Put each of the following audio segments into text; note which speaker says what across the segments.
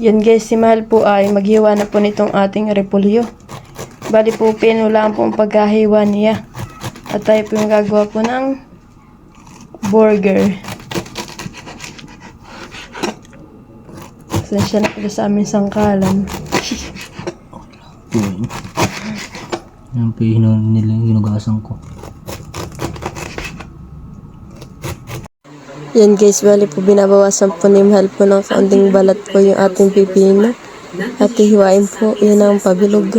Speaker 1: Yan guys, si Mahal po ay maghiwa na po nitong ating repolyo. Bali po, pino lang po ang pagkahiwa niya. At tayo po yung gagawa po ng burger. Pasensya na po sa aming sangkalan.
Speaker 2: Yun. Yan po yung nila ko.
Speaker 1: Yan guys, bali po binabawasan po ni Mahal po ng kaunting balat po yung ating pipino. At hihiwain po, yan ang pabilog.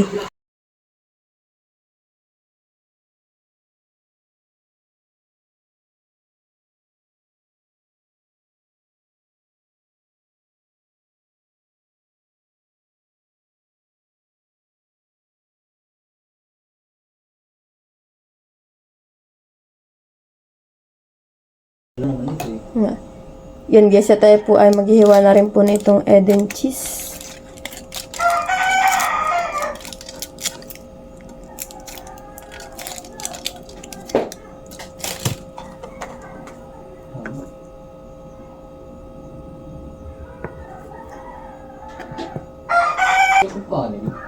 Speaker 1: Yan guys, sa tayo po ay maghihiwa na rin po nitong Eden cheese.
Speaker 2: Kaya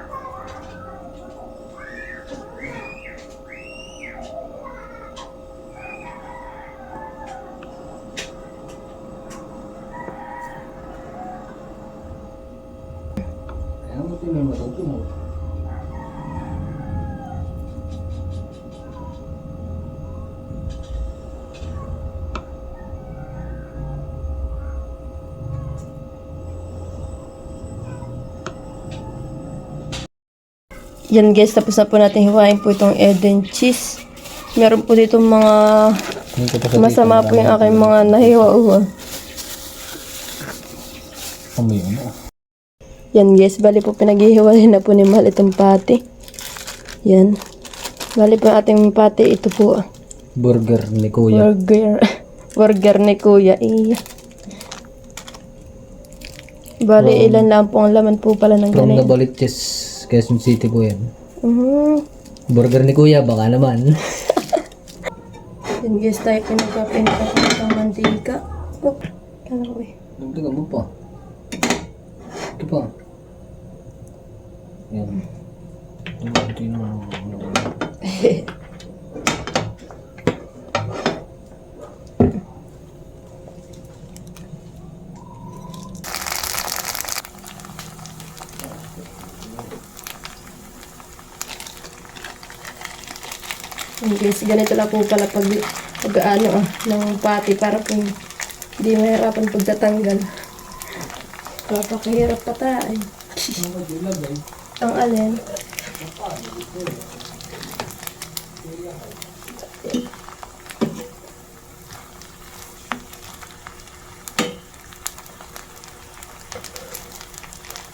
Speaker 1: Yan guys, tapos na po natin hiwain po itong Eden cheese. Meron po dito mga masama po yung aking mga nahiwa-uwa.
Speaker 2: Ah.
Speaker 1: Yan guys, bali po pinaghihiwalay na po ni Mahal itong pati. Yan. Bali po ating pati, ito po.
Speaker 2: Burger ni Kuya.
Speaker 1: Burger. Burger ni Kuya. Iya. Bali, ilan lang po ang laman po pala ng
Speaker 2: From
Speaker 1: ganito.
Speaker 2: Nabaliches, Quezon City po yan.
Speaker 1: Mhm.
Speaker 2: Burger ni Kuya, baka naman.
Speaker 1: Yan guys, tayo pinagpapinta po itong mantika. Oh, kala ko eh.
Speaker 2: Dagdagan mo pa. Ito pa. Yan. Ito yung
Speaker 1: Yan guys, ganito lang po pala pag, pag ano ah, ng pati para po hindi mahirapan pagtatanggal. Papakahirap pa tayo. Ang alin?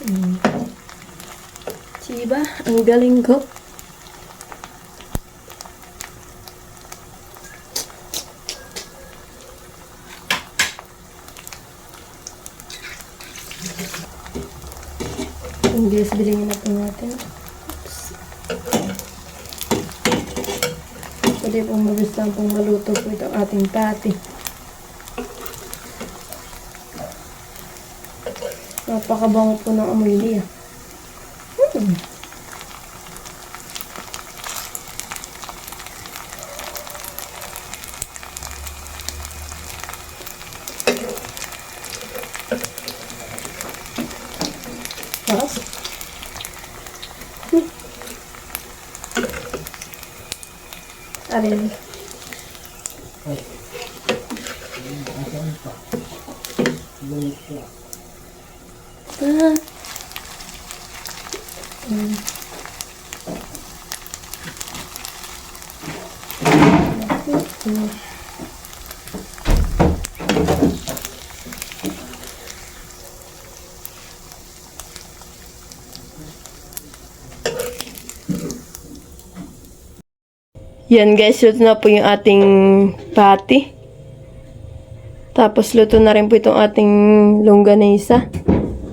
Speaker 1: Hmm. Siba, ang galing ko. Ang guys, bilhin na po natin. Oops. Pwede pong mabilis lang pong maluto po itong ating pati. Napakabango po ng amoy niya. Hmm. Alin? Ah. Hmm. Hmm. Yan guys, luto na po yung ating patty. Tapos luto na rin po itong ating longganisa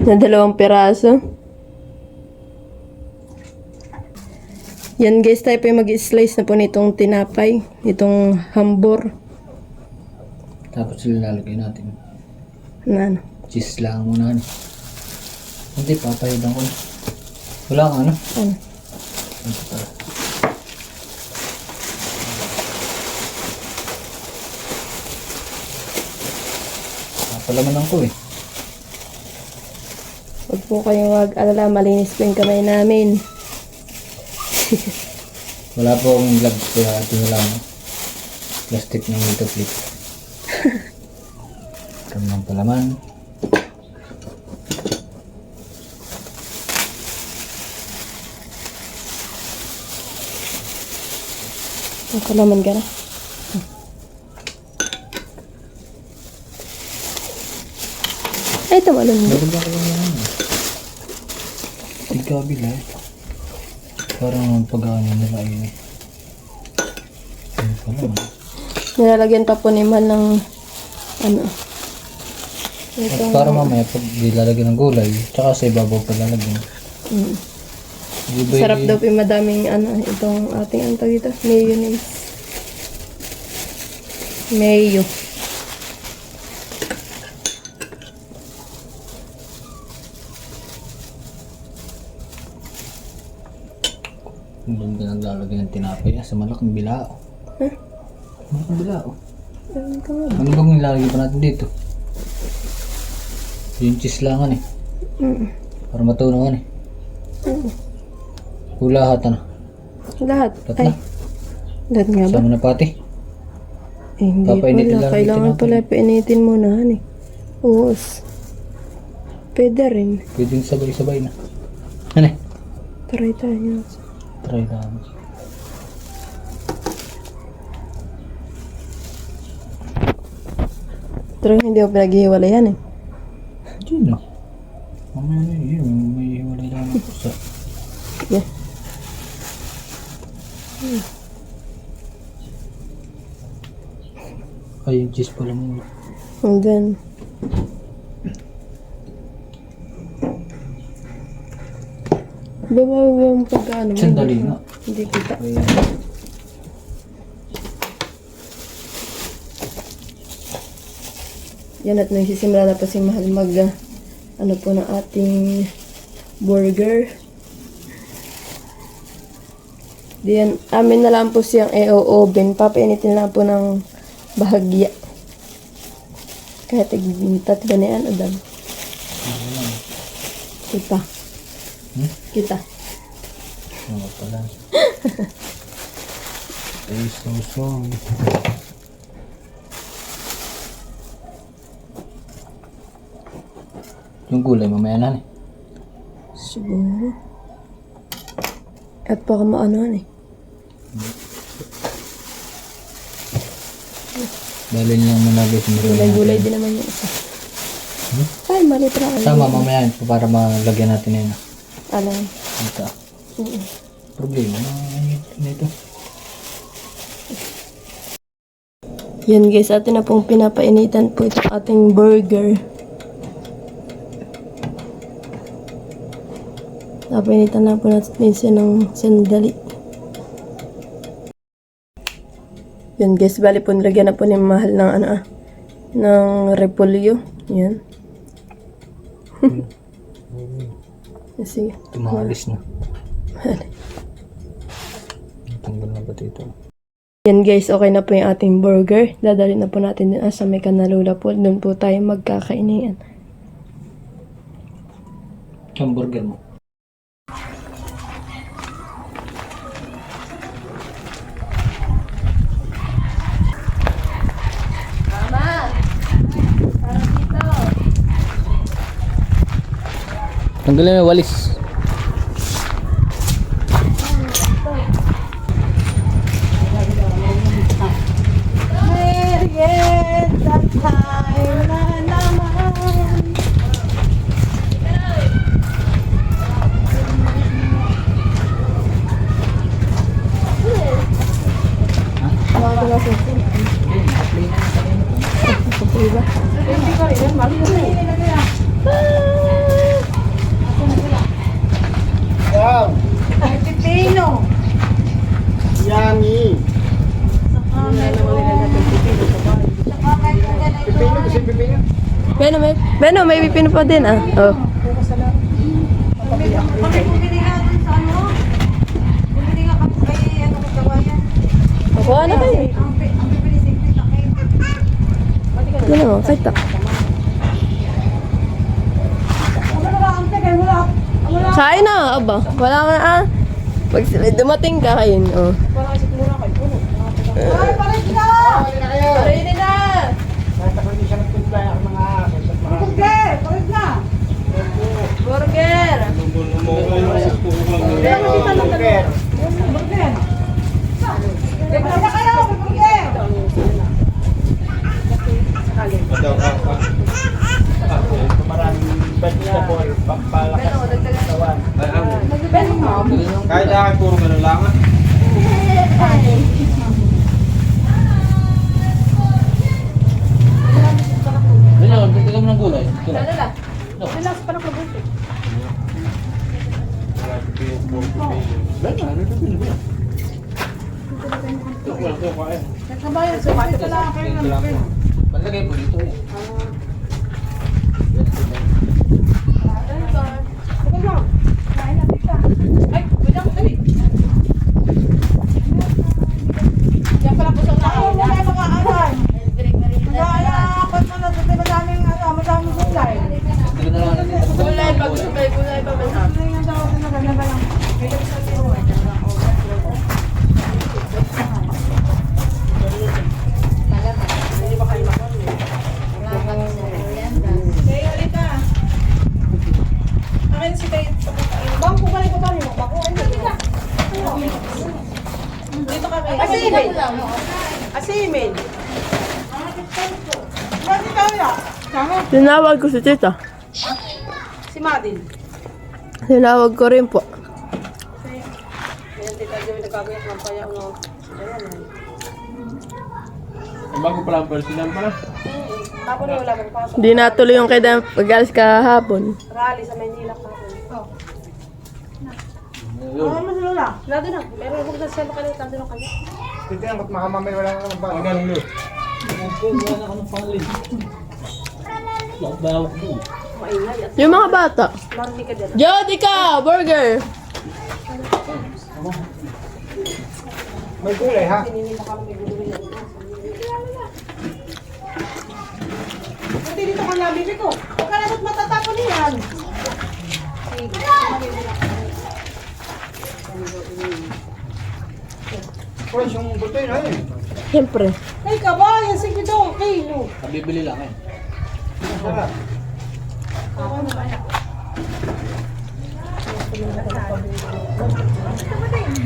Speaker 1: na dalawang piraso. Yan guys, tayo po yung mag-slice na po nitong tinapay, itong hambor.
Speaker 2: Tapos ilalagay natin.
Speaker 1: Na ano.
Speaker 2: Cheese lang muna. ano. Hindi pa, tayo lang ko. Wala kang ano?
Speaker 1: Ano?
Speaker 2: Ito pala. Napalaman ko eh.
Speaker 1: Huwag po kayong mag-alala, malinis po yung kamay namin.
Speaker 2: Wala po akong gloves kaya ito na lang. Plastic ng ito clip. Kami ng palaman.
Speaker 1: Nakalaman ka na. Tumalon mo.
Speaker 2: Meron ba kayo yan? Tigkabila eh. Parang ang pag-ano nila ay... Ano pala?
Speaker 1: Nilalagyan pa po ni Mal ng ano. Ito.
Speaker 2: At para mamaya pag dilalagyan ng gulay, tsaka sa ibabaw pa lalagyan.
Speaker 1: Mm.
Speaker 2: Di ba
Speaker 1: Sarap
Speaker 2: yun?
Speaker 1: daw po yung madaming ano, itong ating ano tawag ito, mayonnaise. Mayo.
Speaker 2: Doon ka naglalagay ng tinapay sa malaking bilao.
Speaker 1: Huh?
Speaker 2: Malaking bilao. Ano bang nilalagay pa natin dito? Yung cheese langan eh.
Speaker 1: Mm.
Speaker 2: Para matunawan eh.
Speaker 1: Mm.
Speaker 2: Hulahat na.
Speaker 1: Lahat.
Speaker 2: Lahat
Speaker 1: Ay.
Speaker 2: na.
Speaker 1: Lahat nga ba?
Speaker 2: Sama na pati.
Speaker 1: Eh, hindi
Speaker 2: Papainitin
Speaker 1: pala.
Speaker 2: lang
Speaker 1: Kailangan
Speaker 2: natin
Speaker 1: pala painitin muna. Ano eh. Uus. Pwede rin.
Speaker 2: Pwedeng sabay-sabay na. Ano eh?
Speaker 1: Try tayo.
Speaker 2: Try lang.
Speaker 1: Pero hindi ko pinaghihiwalay yan eh.
Speaker 2: Diyan na. Mamaya na yun. May hiwalay lang ako sa...
Speaker 1: Sige.
Speaker 2: Ay, yung cheese pala mo.
Speaker 1: And then, Baba yung pagkaano mo.
Speaker 2: Sandali nga.
Speaker 1: Hindi kita. Yan at nagsisimula na po si Mahal mag ah, ano po ng ating burger. Diyan, amin na lang po siyang i-oven. Papainitin lang po ng bahagya. Kahit tatlo na yan, Adam. Kita.
Speaker 2: Hmm?
Speaker 1: Kita.
Speaker 2: Ano pala? Ay, so sorry. Yung gulay mamaya na eh.
Speaker 1: Siguro. At baka maanoan eh.
Speaker 2: Dali lang muna guys.
Speaker 1: Gulay-gulay din naman yung isa.
Speaker 2: Hmm?
Speaker 1: Ay, mali pala.
Speaker 2: Sama mamaya para malagyan natin yun.
Speaker 1: Alam.
Speaker 2: Ito.
Speaker 1: Mm-mm.
Speaker 2: Problema na na ito.
Speaker 1: Yan guys, atin na pong pinapainitan po itong ating burger. Napainitan na po natin siya ng sandali. Yan guys, bali po nilagyan na po ni Mahal ng ano ah, ng repolyo. Yan. Sige.
Speaker 2: Tumalis na. Tanggal na ba dito?
Speaker 1: Yan guys, okay na po yung ating burger. Dadali na po natin din ah, sa may kanalula po. Doon po tayo magkakainian.
Speaker 2: Hamburger mo. Tanggalin mo yung walis.
Speaker 1: Merienda time na naman.
Speaker 3: Pipino. Yummy.
Speaker 1: Beno, may, pipino pa din ah. Oh.
Speaker 3: Ano. Ano.
Speaker 1: Nakuha na kayo.
Speaker 3: Kayo.
Speaker 1: Ano kahit ta.
Speaker 3: Wala na tagal, wala.
Speaker 1: Kain na, aba. Ah. Pag sila dumating ka kain, oh.
Speaker 3: Wala kasi mura kay puno. Ay, palit na!
Speaker 1: Kainin na!
Speaker 3: Burger! Palit na!
Speaker 1: Burger!
Speaker 3: Kaya mo kita ng dalawa. Burger! Palit na kayo, may burger! Nagbibenta mo?
Speaker 4: Kahit akin puro ganun lang ah.
Speaker 2: Ganyan, bigyan mo ng gulay. Gulay.
Speaker 3: Relax pa na
Speaker 2: ano
Speaker 3: so bakit pala kayo ng burger?
Speaker 2: Palagay po dito eh.
Speaker 3: Teka lang. Kain na, tita. Ay, bilang dali. Yan pala po sa tao. Wala yung mga alam. Wala, apat mo na. Dito madaming ano, madaming gulay.
Speaker 2: Tignan na lang natin.
Speaker 1: Gulay, pag may gulay pa man.
Speaker 3: Ano yung tawag na maganda ba lang? Kaya sa tiro. Hindi ba kayo makon? Kaya halika. Akin si Kay. Bang ko balik ko ba niyo? Bako ano? Dito ka kay. Asimin. Asimin. Bakit kaya? Sama
Speaker 1: Tinawag ko si tita.
Speaker 3: si Madin.
Speaker 1: Tinawag ko rin po.
Speaker 3: Ayan, tita, di mo nagkagayak ng paya. Ayan, ayan.
Speaker 4: Ang bago pala ang pala.
Speaker 3: Na wala mong pasok.
Speaker 1: Hindi natuloy yung kaya pag-alis kahapon.
Speaker 3: Rally sa Maynila pa. Oh.
Speaker 2: Yun.
Speaker 3: Ano mo lola? Lado na. Pero huwag na siya makalit. Lado na kanya.
Speaker 4: Ang ganun lo.
Speaker 2: Wala na ka ng pangalit. Bawak mo.
Speaker 3: Maingay at
Speaker 1: Yung mga bata.
Speaker 3: marami ka dyan.
Speaker 1: Jody ka! Burger!
Speaker 3: Pinili mo kami bibili yan. Buti dito ka nabili ko. Huwag ka naman matatapon niyan. Sige.
Speaker 1: Siyempre.
Speaker 3: Ay, kabayan. Sige daw. Kilo.
Speaker 2: Kabibili lang eh.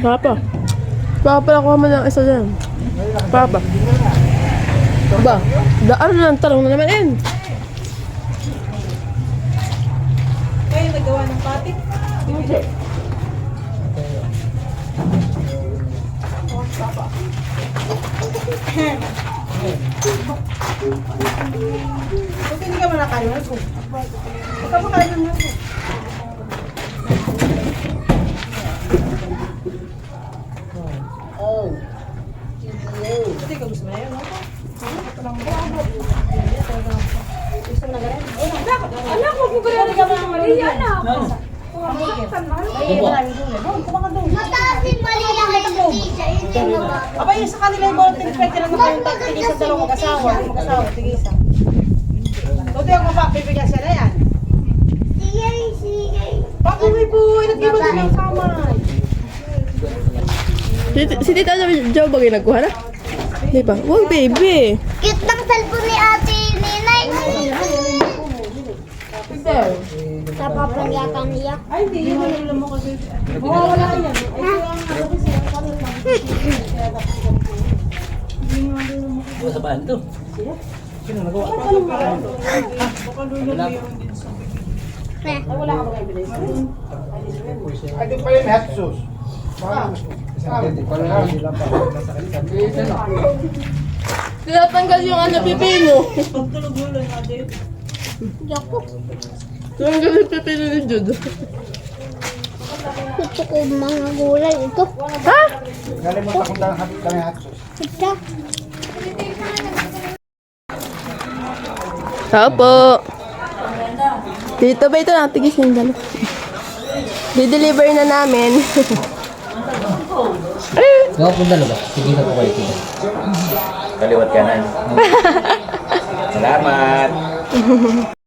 Speaker 1: Papa. Papa, pala kuha mo ng isa dyan. Papa. Ba, daan na lang, talong na naman eh.
Speaker 3: Kayo patik? Hindi. Buti hindi ka manakayo. Huwag ka makain ng nasa. Oh. Buti ka gusto mo na yun, no? Gusto mo na ganun? Anak, huwag mo ganun ka mga Maria, anak.
Speaker 5: Mataas yung mali lang ay teacher. Hindi mo ba?
Speaker 3: Aba, yung sa kanila yung volunteer pwede lang magkaroon tayo tigil sa dalawang mag-asawa. Mag-asawa, tigil isa. Tuti na yan.
Speaker 5: Sige, sige.
Speaker 3: Bakit may buhay? Nag-iba din ang.
Speaker 1: Si, Tita Jo ba nagkuha na? Di ba? Wow, baby.
Speaker 5: Cute ng cellphone ni ate Ninay. Napapanyakan niya.
Speaker 3: Ay, hindi. Yun ang mo kasi. Oo, wala yan. Ay, ito ang ano kasi ang kanila.
Speaker 2: Wala sa bahan to.
Speaker 3: Baka lulo mo yun din sa... Ay, wala ka ba kayo bilis?
Speaker 1: Tinatanggal yung ano, pipino.
Speaker 3: Pagtulog mo lang natin.
Speaker 1: Tinatanggal yung pipino ni Jude.
Speaker 5: Gusto ko mga gulay ito.
Speaker 1: Ha?
Speaker 5: Ito.
Speaker 1: Tao po. Dito ba ito? Natigisin dalo. Di-deliver na namin.
Speaker 2: Mga po dalawa. Sige na po kayo dito.
Speaker 6: Kaliwat kanan. Salamat.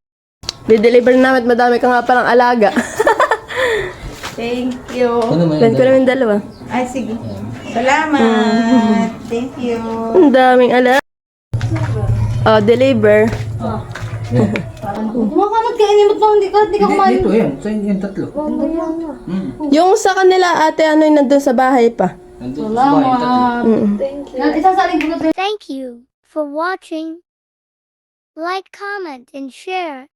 Speaker 1: Di-deliver na namin at madami ka nga parang alaga.
Speaker 7: Thank you.
Speaker 2: Ano mo
Speaker 1: Plan ko namin dalawa.
Speaker 7: Ay, sige. Salamat. Thank you.
Speaker 1: Ang daming alaga. Oh, deliver.
Speaker 2: Yan.
Speaker 8: Kumakamat ka, inimot mo, hindi ka, hindi ka kumain.
Speaker 2: dito yan. Sa yung tatlo. Hmm.
Speaker 1: Yung sa kanila ate, ano yung nandun sa bahay pa?
Speaker 2: Nandun sa bahay, tatlo.
Speaker 1: Mm.
Speaker 8: Isasaling ko na
Speaker 5: Thank you for watching. Like, comment, and share.